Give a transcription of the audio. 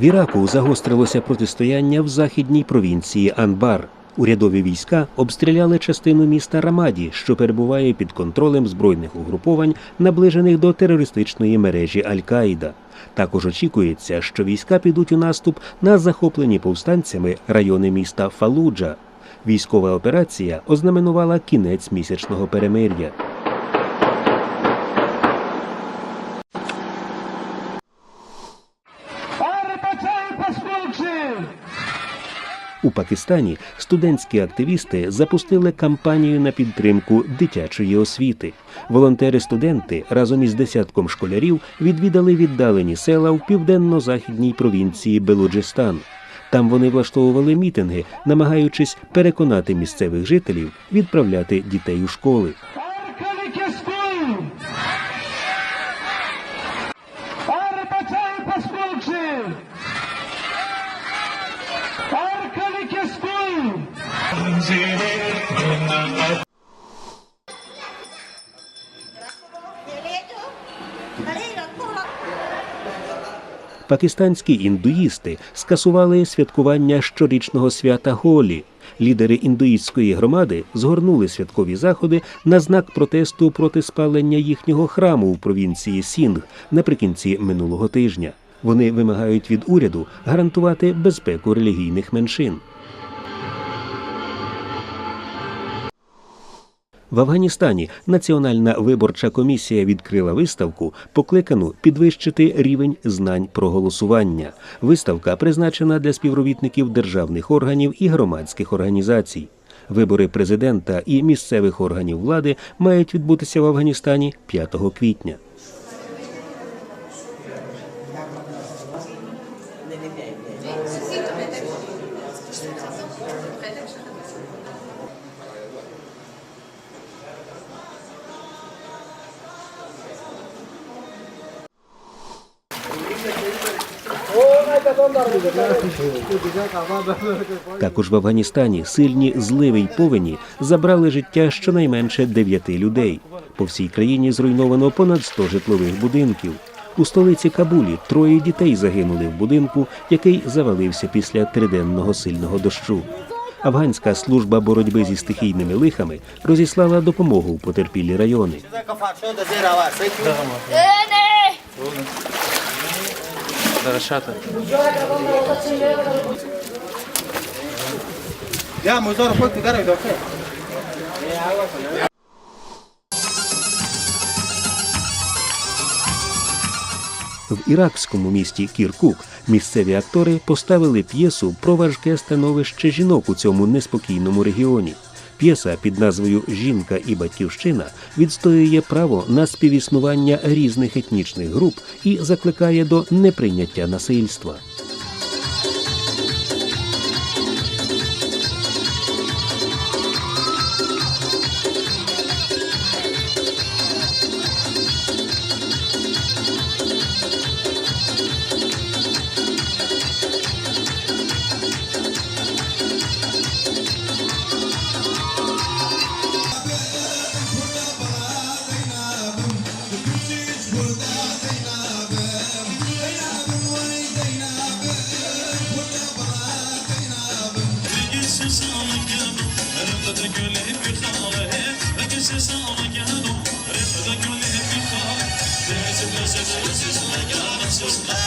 В Іраку загострилося протистояння в західній провінції Анбар. Урядові війська обстріляли частину міста Рамаді, що перебуває під контролем збройних угруповань, наближених до терористичної мережі Аль-Каїда. Також очікується, що війська підуть у наступ на захоплені повстанцями райони міста Фалуджа. Військова операція ознаменувала кінець місячного перемир'я. У Пакистані студентські активісти запустили кампанію на підтримку дитячої освіти. Волонтери-студенти разом із десятком школярів відвідали віддалені села в південно-західній провінції Белуджистан. Там вони влаштовували мітинги, намагаючись переконати місцевих жителів відправляти дітей у школи. Пакистанські індуїсти скасували святкування щорічного свята Голі. Лідери індуїстської громади згорнули святкові заходи на знак протесту проти спалення їхнього храму в провінції Сінг наприкінці минулого тижня. Вони вимагають від уряду гарантувати безпеку релігійних меншин. В Афганістані Національна виборча комісія відкрила виставку, покликану підвищити рівень знань про голосування. Виставка призначена для співробітників державних органів і громадських організацій. Вибори президента і місцевих органів влади мають відбутися в Афганістані 5 квітня. Також в Афганістані сильні зливи й повені забрали життя щонайменше дев'яти людей. По всій країні зруйновано понад 100 житлових будинків. У столиці Кабулі троє дітей загинули в будинку, який завалився після триденного сильного дощу. Афганська служба боротьби зі стихійними лихами розіслала допомогу в потерпілі райони. Дорошата. Я музор хоть туда иду. В іракському місті Кіркук місцеві актори поставили п'єсу про важке становище жінок у цьому неспокійному регіоні. П'єса під назвою Жінка і батьківщина відстоює право на співіснування різних етнічних груп і закликає до неприйняття насильства. Just like